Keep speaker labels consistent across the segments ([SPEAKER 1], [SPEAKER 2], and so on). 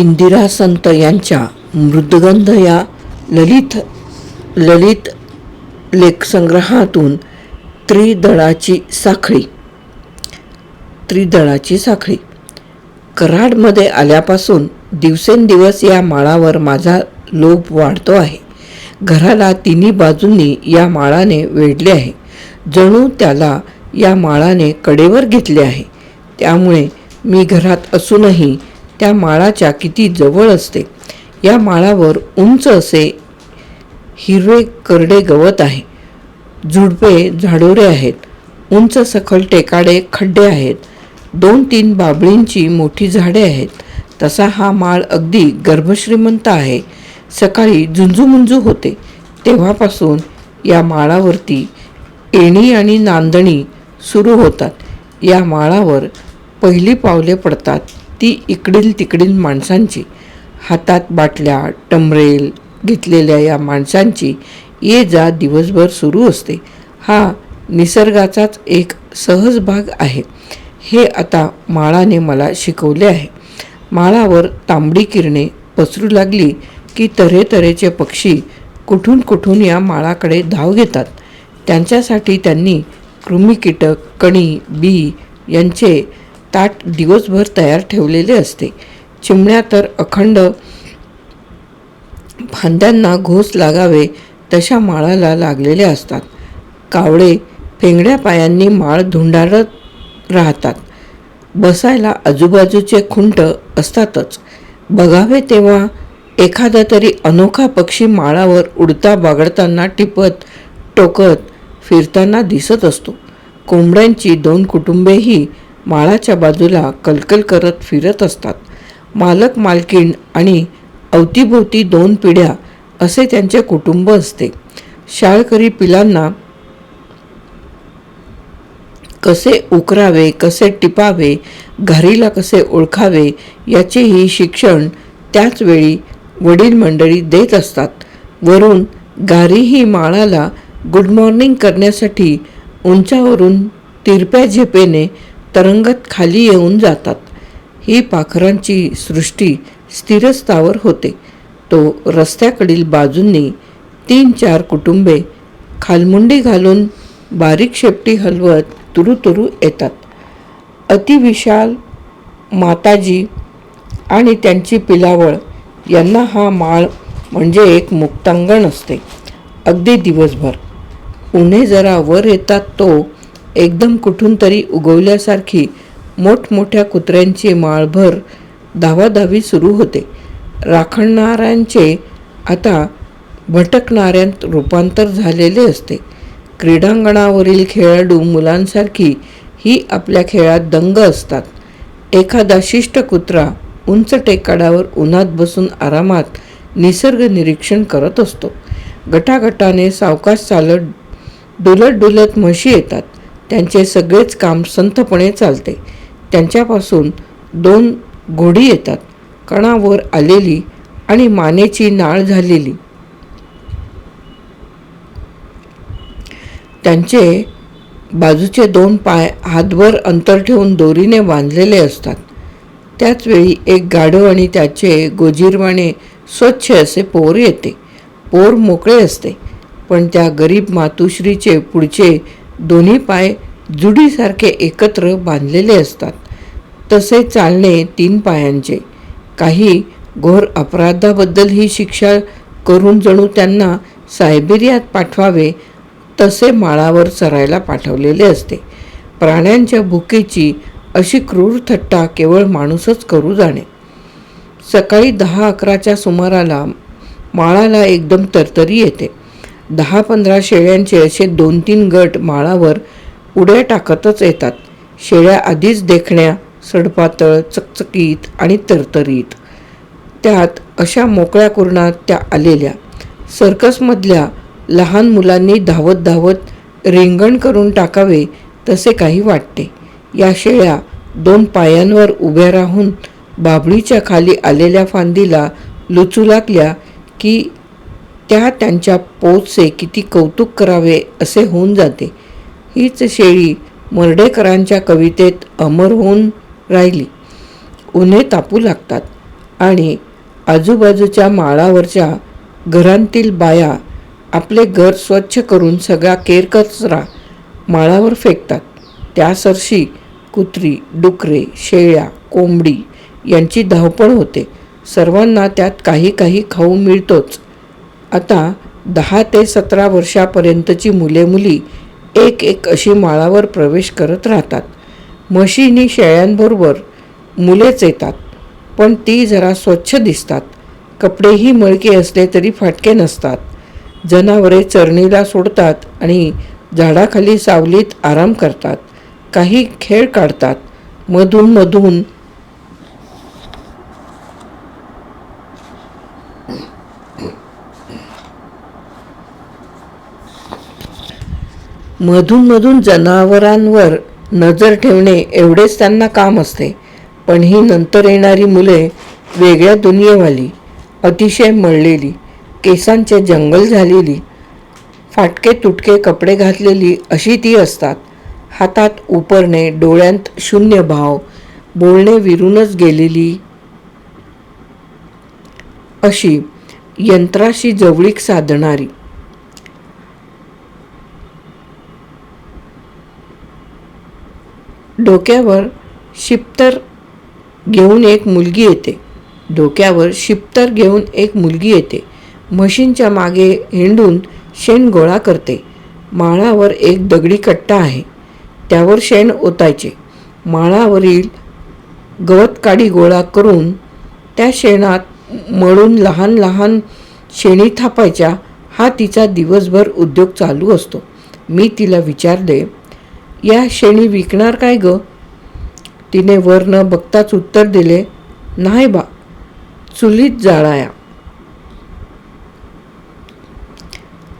[SPEAKER 1] इंदिरा संत यांच्या मृदगंध या ललित ललित लेखसंग्रहातून त्रिदळाची साखळी त्रिदळाची साखळी. कराडमध्ये आल्यापासून दिवसेंदिवस या माळावर माझा लोभ वाढतो आहे. घराला तिन्ही बाजूंनी या माळाने वेढले आहे. जणू त्याला या माळाने कडेवर घेतले आहे. त्यामुळे मी घरात असूनही त्या माळाच्या किती जवळ असते. या माळावर उंच असे हिरवे करडे गवत आहे. झुडपे झाडोरे आहेत. उंच सखल टेकाडे खड्डे आहेत. दोन तीन बाबळींची मोठी झाडे आहेत. तसा हा माळ अगदी गर्भश्रीमंत आहे. सकाळी झुंजूमुंजू होते. तेव्हापासून या माळावरती येणी आणि नांदणी सुरू होतात. या माळावर पहिली पावले पडतात. ती इकडील तिकडील माणसांची. हातात बाटल्या टमरेल घेतलेल्या या माणसांची ये जा दिवसभर सुरू असते. हा निसर्गाचाच एक सहज भाग आहे. हे आता माळाने मला शिकवले आहे. माळावर तांबडी किरणे पसरू लागली की तऱ्हेतऱ्हेचे पक्षी कुठून कुठून या माळाकडे धाव घेतात. त्यांच्यासाठी त्यांनी कृमी कीटक कणी बी यांचे ताट दिवसभर तयार ठेवलेले असते. चिमण्या तर अखंड फांद्यांना घोस लागावे तशा माळाला लागलेले असतात. कावळे फेंगड्या पायांनी माळ धुंडाळत राहतात. बसायला आजूबाजूचे खुंट असतातच. बघावे तेव्हा एखादा तरी अनोखा पक्षी माळावर उडता बागडताना टिपत टोकत फिरताना दिसत असतो. कोंबड्यांची दोन कुटुंबेही माळाच्या बाजूला कलकल करत फिरत असतात. मालक मालकीण आणि अवतीभोवती दोन पिढ्या असे त्यांचे कुटुंब असते. शाळकरी पिलांना कसे उकरावे कसे टिपावे घारीला कसे ओळखावे याचेही शिक्षण त्याच वेळी वडील मंडळी देत असतात. वरून गारी ही माळाला गुड मॉर्निंग करण्यासाठी उंचावरून तिरप्या झेपेने तरंगत खाली येऊन जातात. ही पाखरांची सृष्टी स्थिरस्थावर होते. तो रस्त्याकडील बाजूंनी तीन चार कुटुंबे खालमुंडी घालून बारीक शेपटी हलवत तुरु तुरू येतात. अतिविशाल माताजी आणि त्यांची पिलावळ यांना हा माळ म्हणजे एक मुक्तांगण असते. अगदी दिवसभर. उन्हे जरा वर येतात तो एकदम कुठून तरी उगवल्यासारखी मोठमोठ्या कुत्र्यांची माळभर धावाधावी सुरू होते. राखणणाऱ्यांचे आता भटकणाऱ्यांत रूपांतर झालेले असते. क्रीडांगणावरील खेळाडू मुलांसारखी ही आपल्या खेळात दंग असतात. एखादा शिष्ट कुत्रा उंच टेकाडावर उन्हात बसून आरामात निसर्ग निरीक्षण करत असतो. गटागटाने सावकाश चालत डुलत डुलत म्हशी येतात. त्यांचे सगळेच काम संथपणे चालते. त्यांच्यापासून दोन घोडी येतात कणावर आलेली आणि मानेची नाळ झालेली. त्यांचे बाजूचे दोन पाय हातभर अंतर ठेवून दोरीने बांधलेले असतात. त्याचवेळी एक गाढव आणि त्याचे गोजीरवाने स्वच्छ असे पोर येते. पोर मोकळे असते पण त्या गरीब मातुश्रीचे पुढचे दोन्ही पाय जुडीसारखे एकत्र बांधलेले असतात. तसे चालणे तीन पायांचे. काही घोर अपराधाबद्दल ही शिक्षा करून जणू त्यांना सायबेरियात पाठवावे तसे माळावर चरायला पाठवलेले असते. प्राण्यांच्या भुकेची अशी क्रूर थट्टा केवळ माणूसच करू जाणे. सकाळी दहा अकराच्या सुमाराला माळाला एकदम तरतरी येते. दहा पंधरा शेळ्यांचे असे दोन तीन गट माळावर उड्या टाकतच येतात. शेळ्या आधीच देखण्या सडपातळ चकचकीत आणि तरतरीत. त्यात अशा मोकळ्या कुरणात त्या आलेल्या. सर्कसमधल्या लहान मुलांनी धावत धावत रिंगण करून टाकावे तसे काही वाटते. या शेळ्या दोन पायांवर उभ्या राहून बाभळीच्या खाली आलेल्या फांदीला लुचू लागल्या की त्या त्यांच्या पोचचे किती कौतुक करावे असे होऊन जाते. हीच शेळी मर्डेकरांच्या कवितेत अमर होऊन राहिली. उन्हे तापू लागतात आणि आजूबाजूच्या माळावरच्या घरांतील बाया आपले घर स्वच्छ करून सगळा केरकचरा माळावर फेकतात. त्यासरशी कुत्री डुकरे शेळ्या कोंबडी यांची धावपळ होते. सर्वांना त्यात काही काही खाऊ मिळतोच. आता दहा ते सतरा वर्षापर्यंतची मुले मुली एक एक अशी माळावर प्रवेश करत राहतात. म्हशीनी शेळ्यांबरोबर मुलेच येतात पण ती जरा स्वच्छ दिसतात. कपडेही मळके असले तरी फाटके नसतात. जनावरे चरणीला सोडतात आणि झाडाखाली सावलीत आराम करतात. काही खेळ काढतात. मधून मधून मधून मधून जनावरांवर नजर ठेवणे एवढेच त्यांना काम असते. पण ही नंतर येणारी मुले वेगळ्या दुनियेवाली अतिशय मळलेली केसांचे जंगल झालेली फाटके तुटके कपडे घातलेली अशी ती असतात. हातात उपरणे डोळ्यांत शून्य भाव बोलणे विरूनच गेलेली अशी यंत्राशी जवळीक साधणारी. डोक्यावर शिप्तर घेऊन एक मुलगी येते. डोक्यावर शिप्तर घेऊन एक मुलगी येते. म्हशींच्या मागे हिंडून शेण गोळा करते. माळावर एक दगडी कट्टा आहे. त्यावर शेण ओतायचे. माळावरील गवत काडी गोळा करून त्या शेणात मळून लहान लहान शेणी थापायच्या. हा तिचा दिवसभर उद्योग चालू असतो. मी तिला विचारले या शेणी विकणार काय ग? तिने वर न बघताच उत्तर दिले नाही बा चुलीत जाळाया.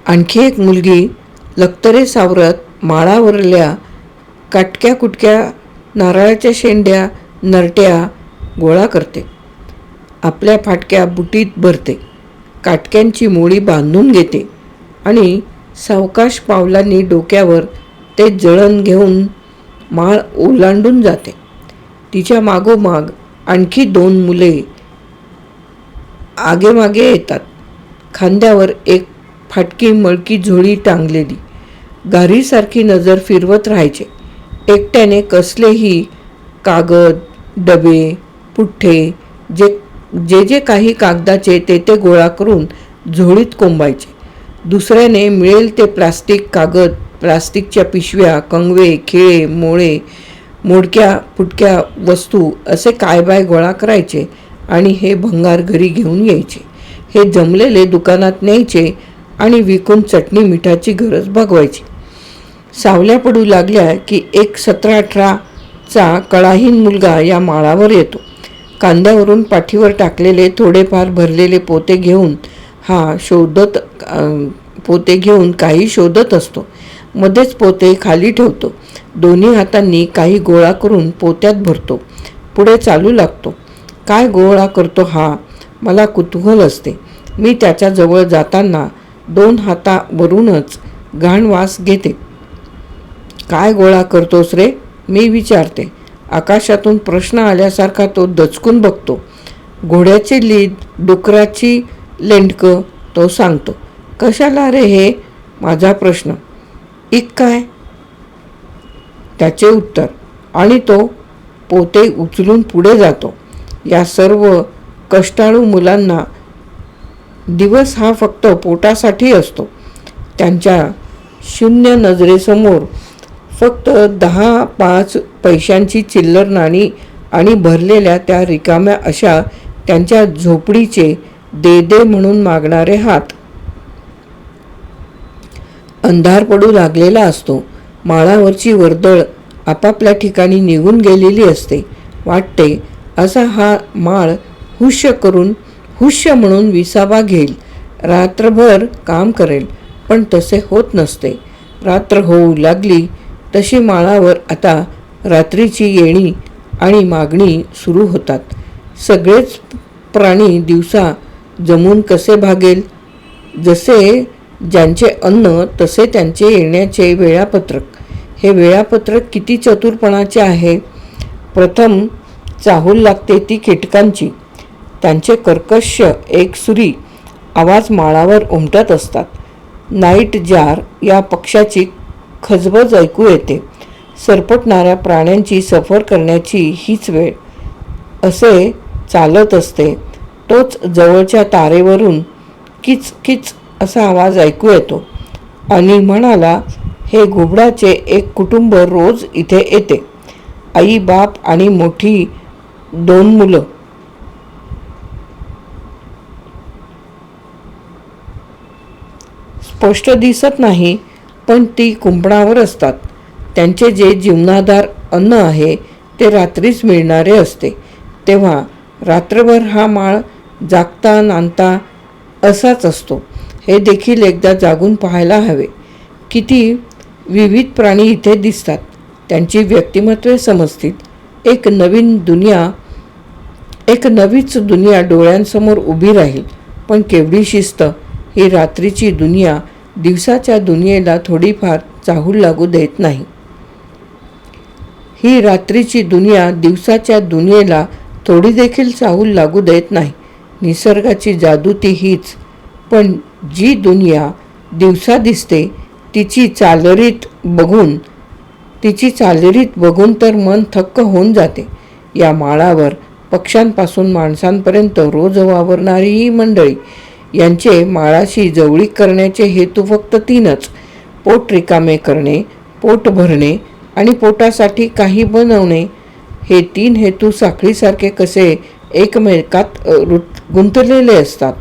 [SPEAKER 1] आणखी एक मुलगी लक्तरे सावरत माळावरल्या काटक्या कुटक्या नारळाच्या शेंड्या नरट्या गोळा करते. आपल्या फाटक्या बुटीत भरते. काटक्यांची मोळी बांधून घेते आणि सावकाश पावलांनी डोक्यावर ते जळण घेऊन माळ ओलांडून जाते. तिच्या मागोमाग आणखी दोन मुले आगेमागे येतात. खांद्यावर एक फाटकी मळकी झोळी टांगलेली. गारीसारखी नजर फिरवत राहायचे. एकट्याने कसलेही कागद डबे पुठ्ठे जे जे जे काही कागदाचे ते ते गोळा करून झोळीत कोंबायचे. दुसऱ्याने मिळेल ते प्लास्टिक कागद प्लास्टिकच्या पिशव्या कंगवे खिळे मोळे मोडक्या फुटक्या वस्तू असे काय बाय गोळा करायचे आणि हे भंगार घरी घेऊन यायचे. हे जमलेले दुकानात न्यायचे आणि विकून चटणी मिठाची गरज भागवायची. सावल्या पडू लागल्या की एक सतरा अठराचा कळाहीन मुलगा या माळावर येतो. कांद्यावरून पाठीवर टाकलेले थोडेफार भरलेले पोते घेऊन हा शोधत पोते घेऊन काही शोधत असतो. मध्येच पोते खाली ठेवतो. दोन्ही हातांनी काही गोळा करून पोत्यात भरतो. पुढे चालू लागतो. काय गोळा करतो हा? मला कुतूहल असते. मी त्याच्याजवळ जाताना दोन हातावरूनच घाण वास घेते. काय गोळा करतोस रे? मी विचारते. आकाशातून प्रश्न आल्यासारखा तो दचकून बघतो. घोड्याची लीद डुकराची लेंडकं तो सांगतो. कशाला रे हे? माझा प्रश्न. इक काय? त्याचे उत्तर. आणि तो पोते उचलून पुढे जातो. या सर्व कष्टाळू मुलांना दिवस हा फक्त पोटासाठी असतो. त्यांच्या शून्य नजरेसमोर फक्त दहा पाच पैशांची चिल्लर नाणी आणि भरलेल्या त्या रिकाम्या अशा त्यांच्या झोपडीचे दे दे म्हणून मागणारे हात. अंधार पडू लागलेला असतो. माळावरची वर्दळ आपापल्या ठिकाणी निघून गेलेली असते. वाटते असा हा माळ हुश्य करून हुश्य म्हणून विसावा घेईल. रात्रभर काम करेल पण तसे होत नसते. रात्र होऊ लागली तशी माळावर आता रात्रीची येणी आणि मागणी सुरू होतात. सगळेच प्राणी दिवसा जमून कसे भागेल? जसे ज्यांचे अन्न तसे त्यांचे येण्याचे वेळापत्रक. हे वेळापत्रक किती चतुरपणाचे आहे? प्रथम चाहूल लागते ती कीटकांची. त्यांचे कर्कश एकसुरी आवाज माळावर उमटत असतात. नाईट जार या पक्षाची खजबज ऐकू येते. सरपटणाऱ्या प्राण्यांची सफर करण्याची हीच वेळ. असे चालत असते. तोच जवळच्या तारेवरून किच किच असा आवाज ऐकू येतो. आणि म्हणाला हे घुबडाचे एक कुटुंब रोज इथे येते. आई बाप आणि मोठी दोन मुलं. स्पष्ट दिसत नाही पण ती कुंपणावर असतात. त्यांचे जे जीवनाधार अन्न आहे ते रात्रीच मिळणारे असते. तेव्हा रात्रभर हा माळ जागता नांदता असाच असतो. हे देखील एकदा जागून पाहायला हवे. किती विविध प्राणी इथे दिसतात. त्यांची व्यक्तिमत्वे समजतील एक नवीन दुनिया एक नवीच दुनिया डोळ्यांसमोर उभी राहील. पण केवढी शिस्त. ही रात्रीची दुनिया दिवसाच्या दुनियेला थोडीफार चाहूल लागू देत नाही. ही रात्रीची दुनिया दिवसाच्या दुनियेला थोडी देखील चाहूल लागू देत नाही. निसर्गाची जादू ती हीच. पण जी दुनिया दिवसा दिसते तिची चालरीत बघून तिची चालरीत बघून तर मन थक्क होऊन जाते. या माळावर पक्ष्यांपासून माणसांपर्यंत रोज वावरणारी ही मंडळी यांचे माळाशी जवळीक करण्याचे हेतू फक्त तीनच. पोट रिकामे करणे पोट भरणे आणि पोटासाठी काही बनवणे हे तीन हेतू साखळीसारखे कसे एकमेकात रुत गुंतलेले असतात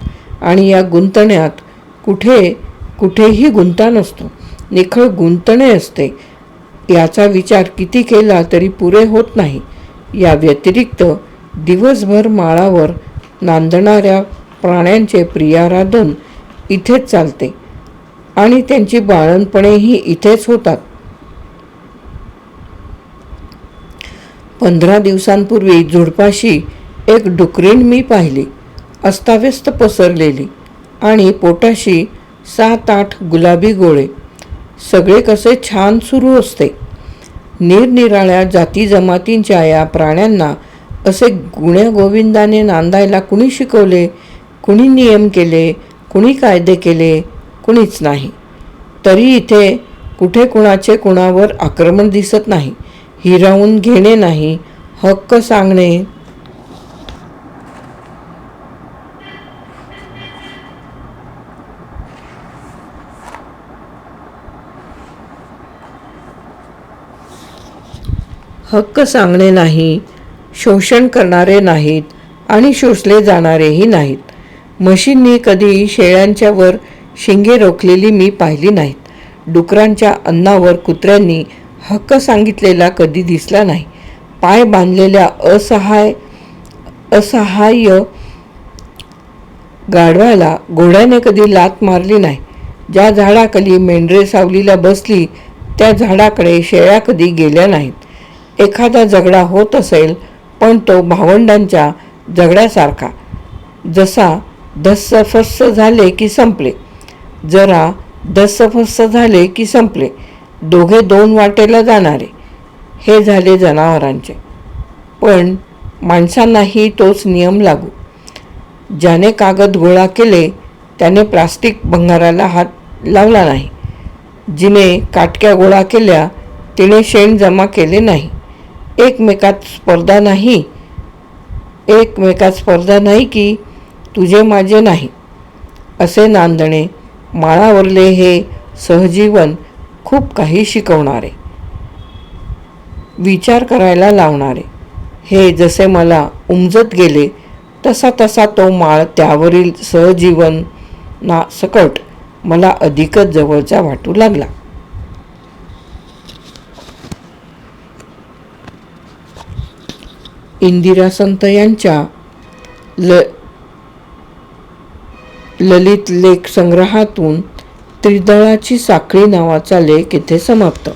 [SPEAKER 1] आणि या गुंतण्यात कुठे कुठेही गुंता नसतो निखळ गुंतणे असते. याचा विचार किती केला तरी पुरे होत नाही. या व्यतिरिक्त दिवसभर माळावर नांदणाऱ्या प्राण्यांचे प्रियाराधन इथेच चालते आणि त्यांची बाळणपणेही इथेच होतात. पंधरा दिवसांपूर्वी झुडपाशी एक डुकरीण मी पाहिली. अस्ताव्यस्त पसरलेली. आणि पोटाशी सात आठ गुलाबी गोळे. सगळे कसे छान सुरू असते. निरनिराळ्या जाती जमातींच्या या प्राण्यांना असे गुण्यागोविंदाने नांदायला कुणी शिकवले कुणी नियम केले कुणी कायदे केले कुणीच नाही. तरी इथे कुठे कुणाचे कुणावर आक्रमण दिसत नाही हिरावून घेणे नाही हक्क सांगणे हक्क सांगणे नाही शोषण करणारे नाहीत आणि शोषले जाणारेही नाहीत. म्हशींनी कधी शेळ्यांच्यावर शिंगे रोखलेली मी पाहिली नाहीत. डुकरांच्या अन्नावर कुत्र्यांनी हक्क सांगितलेला कधी दिसला नाही. पाय बांधलेल्या असहाय असहाय्य गाढवाला घोड्याने कधी लात मारली नाही. ज्या झाडाखाली मेंढरे सावलीला बसली त्या झाडाकडे शेळ्या कधी गेल्या नाहीत. एखादा झगडा होत असेल पण तो भावंडांच्या झगड्यासारखा. जसा धस्सफस्स झाले की संपले जरा धस्सफस्स झाले की संपले दोघे दोन वाटेला जाणारे. हे झाले जनावरांचे. पण माणसांनाही तोच नियम लागू. ज्याने कागद गोळा केले त्याने प्लास्टिक भंगाराला हात लावला नाही. जिने काटक्या गोळा केल्या तिने शेण जमा केले नाही. एकमेकात स्पर्धा नाही. एकमेकात स्पर्धा नाही की तुझे माझे नाही. असे नांदणे माळावरले हे सहजीवन खूप काही शिकवणारे. विचार करायला लावणारे. हे जसे मला उमजत गेले तसा तसा तो माळ त्यावरील सहजीवन ना सकट मला अधिकच जवळचा वाटू लागला. इंदिरा संत यांच्या ल ललित लेख संग्रहातून त्रिदळाची साखळी नावाचा लेख इथे समाप्त.